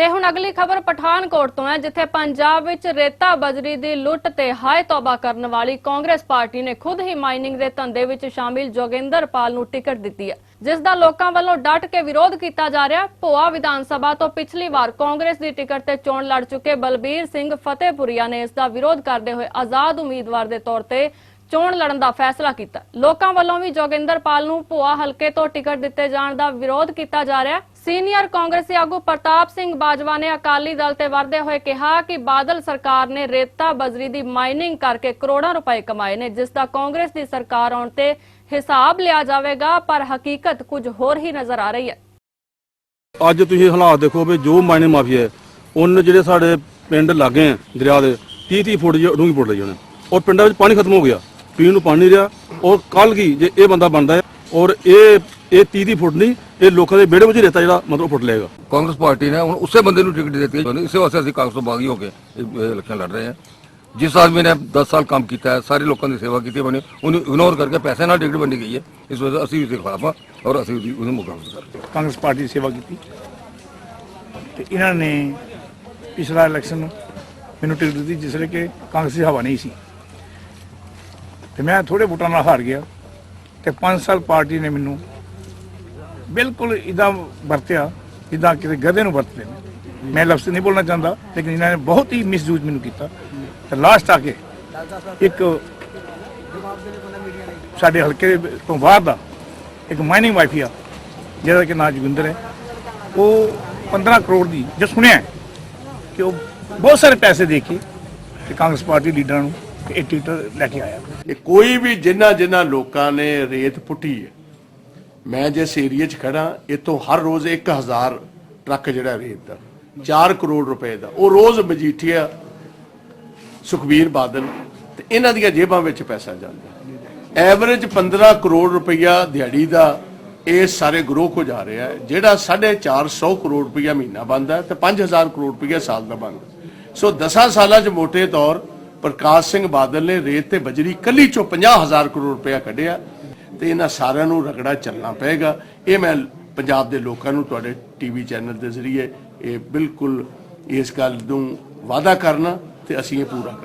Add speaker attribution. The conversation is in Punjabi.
Speaker 1: ਤੇ ਹੁਣ ਅਗਲੀ ਖਬਰ ਪਠਾਨਕੋਟ ਤੋਂ ਹੈ, ਜਿੱਥੇ ਪੰਜਾਬ ਵਿੱਚ ਰੇਤਾ ਬਜਰੀ ਦੀ ਲੁੱਟ ਤੇ ਹਾਏ ਤੌਬਾ ਕਰਨ ਵਾਲੀ ਕਾਂਗਰਸ ਪਾਰਟੀ ਨੇ ਖੁਦ ਹੀ ਮਾਈਨਿੰਗ ਦੇ ਧੰਦੇ ਵਿੱਚ ਸ਼ਾਮਿਲ ਜੋਗਿੰਦਰ ਪਾਲ ਨੂੰ ਟਿਕਟ ਦਿੱਤੀ ਹੈ, ਜਿਸ ਦਾ ਲੋਕਾਂ ਵੱਲੋਂ ਡਟ ਕੇ ਵਿਰੋਧ ਕੀਤਾ ਜਾ ਰਿਹਾ। ਭੋਆ ਵਿਧਾਨ ਸਭਾ ਤੋਂ ਪਿਛਲੀ ਵਾਰ ਕਾਂਗਰਸ ਦੀ ਟਿਕਟ ਤੇ ਚੋਣ ਲੜ ਚੁੱਕੇ ਬਲਬੀਰ ਸਿੰਘ ਫਤਿਹਪੁਰੀਆ ਨੇ ਇਸ ਦਾ ਵਿਰੋਧ ਕਰਦੇ ਹੋਏ ਆਜ਼ਾਦ ਉਮੀਦਵਾਰ ਦੇ ਤੌਰ ਤੇ ਚੋਣ ਲੜਨ ਦਾ ਫੈਸਲਾ ਕੀਤਾ। ਲੋਕਾਂ ਵੱਲੋਂ ਵੀ ਜੋਗਿੰਦਰ ਪਾਲ ਨੂੰ ਭੋਆ ਹਲਕੇ ਤੋਂ ਟਿਕਟ ਦਿੱਤੇ ਜਾਣ ਦਾ ਵਿਰੋਧ ਕੀਤਾ ਜਾ ਰਿਹਾ। ਸੀਨੀਅਰ ਕਾਂਗਰਸੀ ਆਗੂ ਪ੍ਰਤਾਪ ਸਿੰਘ ਬਾਜਵਾ ਨੇ ਅਕਾਲੀ ਦਲ ਤੇ ਵਰਦੇ ਹੋਏ ਕਿਹਾ ਕਿ ਬਾਦਲ ਸਰਕਾਰ ਨੇ ਰੇਤਾ ਬਜਰੀ ਦੀ ਮਾਈਨਿੰਗ ਕਰਕੇ ਕਰੋੜਾਂ ਰੁਪਏ ਕਮਾਏ ਨੇ, ਜਿਸ ਦਾ ਕਾਂਗਰਸ ਦੀ ਸਰਕਾਰ ਆਉਣ ਤੇ ਹਿਸਾਬ ਲਿਆ ਜਾਵੇਗਾ, ਪਰ ਹਕੀਕਤ ਕੁਝ ਹੋਰ ਹੀ ਨਜ਼ਰ ਆ ਰਹੀ ਹੈ।
Speaker 2: ਅੱਜ ਤੁਸੀਂ ਹਾਲਾਤ ਦੇਖੋ ਵੀ ਜੋ ਮਾਇਨੇ ਮਾਫੀਆ ਹੈ, ਉਹਨ ਜਿਹੜੇ ਸਾਡੇ ਪਿੰਡ ਲਾਗੇ ਆ, ਦਰਿਆ ਦੇ 30 30 ਫੁੱਟ ਡੂੰਘੀ ਫੁੱਟ ਲਈ ਉਹਨੇ। ਔਰ ਪਿੰਡਾਂ ਵਿੱਚ ਪਾਣੀ ਖਤਮ ਹੋ ਗਿਆ, ਪੀਣ ਨੂੰ ਪਾਣੀ ਰਿਹਾ ਔਰ ਕੱਲ ਕੀ ਜੇ ਇਹ ਬੰਦਾ ਬਣਦਾ ਹੈ ਔਰ ਇਹ ਇਹ 30 30 ਫੁੱਟ ਨਹੀਂ ਇਹ ਲੋਕਾਂ ਦੇ ਵਿਹੜੇ ਵਿੱਚ ਹੀ ਰੇਤਾ ਜਿਹੜਾ ਮਤਲਬ ਫੁੱਟ ਲਏਗਾ
Speaker 3: ਕਾਂਗਰਸ ਪਾਰਟੀ ਨੇ ਹੁਣ ਉਸੇ ਬੰਦੇ ਨੂੰ ਟਿਕਟ ਦਿੱਤੀ ਹੈ। ਇਸੇ ਵਾਸਤੇ ਅਸੀਂ ਕਾਂਗਰਸ ਤੋਂ ਬਾਗੀ ਹੋ ਕੇ ਇਹ ਇਲੈਕਸ਼ਨ ਲੜ ਰਹੇ ਹਾਂ। ਜਿਸ ਆਦਮੀ ਨੇ 10 ਸਾਲ ਕੰਮ ਕੀਤਾ ਹੈ ਸਾਰੇ ਲੋਕਾਂ ਦੀ ਸੇਵਾ ਕੀਤੀ ਬਣੇ ਉਹਨੂੰ ਇਗਨੋਰ ਕਰਕੇ ਪੈਸੇ ਨਾਲ ਟਿਕਟ ਵੰਡੀ ਗਈ ਹੈ। ਇਸ ਵਜ੍ਹਾ ਅਸੀਂ ਵੀ ਖਿਲਾਫ ਹਾਂ ਔਰ ਅਸੀਂ ਉਹਨੂੰ ਮੁਕਾਬਲਾ ਕਰ ਰਹੇ ਹਾਂ
Speaker 4: ਕਾਂਗਰਸ ਪਾਰਟੀ ਦੀ ਸੇਵਾ ਕੀਤੀ। ਤੇ ਇਹਨਾਂ ਨੇ ਪਿਛਲਾ ਇਲੈਕਸ਼ਨ ਮੈਨੂੰ ਟਿਕਟ ਦਿੱਤੀ ਜਿਸ ਵੇਲੇ ਕਿ ਕਾਂਗਰਸ ਦੀ ਹਵਾ ਨਹੀਂ ਸੀ। ਤੇ ਮੈਂ ਥੋੜੇ ਵੋਟਾਂ ਨਾਲ ਹਾਰ ਗਿਆ। ਤੇ 5 ਸਾਲ ਪਾਰਟੀ ਨੇ ਮੈਨੂੰ ਬਿਲਕੁਲ ਇਦਾਂ ਵਰਤਿਆ, ਜਿੱਦਾਂ ਕਿਤੇ ਗਧੇ ਨੂੰ ਵਰਤਦੇ ਨੇ। ਮੈਂ ਲਫ਼ਜ਼ ਨਹੀਂ ਬੋਲਣਾ ਚਾਹੁੰਦਾ, ਲੇਕਿਨ ਇਹਨਾਂ ਨੇ ਬਹੁਤ ਹੀ ਮਿਸਯੂਜ਼ ਮੈਨੂੰ ਕੀਤਾ। ਤੇ ਲਾਸਟ ਆ ਕੇ ਇੱਕ ਸਾਡੇ ਹਲਕੇ ਦੇ ਤੋਂ ਬਾਹਰ ਦਾ ਇੱਕ ਮਾਈਨਿੰਗ ਮਾਫੀਆ ਜਿਹਦਾ ਕਿ ਨਾਂ ਜੋਗਿੰਦਰ ਹੈ। ਉਹ 15 ਕਰੋੜ ਦੀ, ਜੇ ਸੁਣਿਆ ਕਿ ਉਹ ਬਹੁਤ ਸਾਰੇ ਪੈਸੇ ਦੇ ਕੇ ਤੇ ਕਾਂਗਰਸ ਪਾਰਟੀ ਲੀਡਰਾਂ ਨੂੰ ਇਹ ਟਿਕਟ ਲੈ ਕੇ ਆਇਆ।
Speaker 5: ਇਹ ਕੋਈ ਵੀ ਜਿਨ੍ਹਾਂ ਜਿਨ੍ਹਾਂ ਲੋਕਾਂ ਨੇ ਰੇਤ ਪੁੱਟੀ ਹੈ, ਮੈਂ ਜਿਸ ਏਰੀਏ 'ਚ ਖੜਾ ਇਤੋਂ ਹਰ ਰੋਜ਼ 1000 ਟਰੱਕ ਜਿਹੜਾ ਰੇਤ ਦਾ 4 ਕਰੋੜ ਰੁਪਏ ਦਾ, ਉਹ ਰੋਜ਼ ਮਜੀਠੀਆ, ਸੁਖਬੀਰ ਬਾਦਲ ਤੇ ਇਹਨਾਂ ਦੀਆਂ ਜੇਬਾਂ ਵਿੱਚ ਪੈਸਾ ਜਾਂਦਾ ਐਵਰੇਜ 15 ਕਰੋੜ ਰੁਪਈਆ ਦਿਹਾੜੀ ਦਾ ਇਹ ਸਾਰੇ ਗਰੋਹ ਕੋ ਜਾ ਰਿਹਾ ਹੈ, ਜਿਹੜਾ 450 ਕਰੋੜ ਰੁਪਈਆ ਮਹੀਨਾ ਬਣਦਾ ਹੈ ਤੇ 5000 ਕਰੋੜ ਰੁਪਈਆ ਸਾਲ ਦਾ ਬਣਦਾ ਸੋ 10 ਸਾਲਾਂ 'ਚ ਮੋٹے ਤੌਰ ਪ੍ਰਕਾਸ਼ ਸਿੰਘ ਬਾਦਲ ਨੇ ਰੇਤ ਤੇ ਬਜਰੀ ਕੱਲੀ ਚੋਂ 50000 ਕਰੋੜ ਰੁਪਇਆ ਕੱਢਿਆ ਤੇ ਇਹਨਾਂ ਸਾਰਿਆਂ ਨੂੰ ਰਗੜਾ ਚੱਲਣਾ ਪਏਗਾ। ਇਹ ਮੈਂ ਪੰਜਾਬ ਦੇ ਲੋਕਾਂ ਨੂੰ ਤੁਹਾਡੇ ਟੀਵੀ ਚੈਨਲ ਦੇ ਜ਼ਰੀਏ ਇਹ ਬਿਲਕੁਲ ਇਸ ਗੱਲ ਨੂੰ ਵਾਅਦਾ ਕਰਨਾ ਤੇ ਅਸੀਂ ਇਹ ਪੂਰਾ ਕਰਾਂਗੇ